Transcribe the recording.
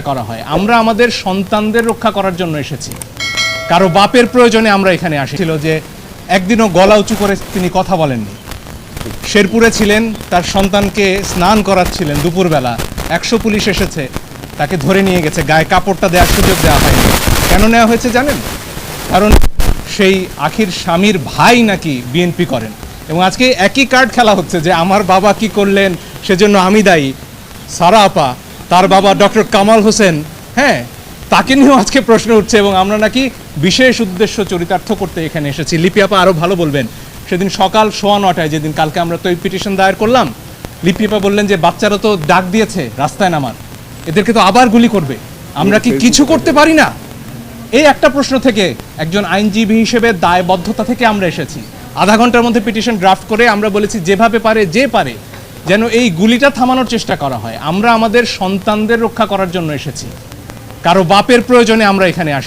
করা হয়। আমরা আমাদের সন্তানদের রক্ষা করার জন্য এসেছি। কারও বাপের প্রয়োজনে আমরা এখানে আসছিল যে একদিনও গলা উঁচু করে তিনি কথা বলেননি। শেরপুরে ছিলেন, তার সন্তানকে স্নান করাচ্ছিলেন দুপুরবেলা। একশো পুলিশ এসেছে, তাকে ধরে নিয়ে গেছে, গায়ে কাপড়টা দেওয়ার সুযোগ দেওয়া হয়নি। কেন নেওয়া হয়েছে জানেন? কারণ সেই আখির স্বামীর ভাই নাকি বিএনপি করেন। এবং আজকে একই কার্ড খেলা হচ্ছে যে আমার বাবা কি করলেন, সেজন্য আমি দায়ী। সারা আপা তার বাবা ডক্টর কামাল হোসেন হ্যাঁ তাকে নিয়েও আজকে প্রশ্ন উঠছে এবং আমরা নাকি বিশেষ উদ্দেশ্য চরিতার্থ করতে এখানে এসেছি। লিপি আপা আরও ভালো বলবেন। সেদিন সকাল সোয়া নটায় যেদিন কালকে আমরা তো পিটিশন দায়ের করলাম, লিপি আপা বললেন যে বাচ্চারা তো ডাক দিয়েছে রাস্তায় নামার, এদেরকে তো আবার গুলি করবে। আমরা কি কিছু করতে পারি না? এই একটা প্রশ্ন থেকে একজন আইনজীবী হিসেবে দায়বদ্ধতা থেকে আমরা এসেছি। আধা ঘণ্টার মধ্যে পিটিশন ড্রাফট করে আমরা বলেছি, যেভাবে পারে, যে পারে যেন এই গুলিটা থামানোর চেষ্টা করা হয়। আমরা আমাদের সন্তানদের রক্ষা করার জন্য এসেছি। কারও বাপের প্রয়োজনে আমরা এখানে আসি।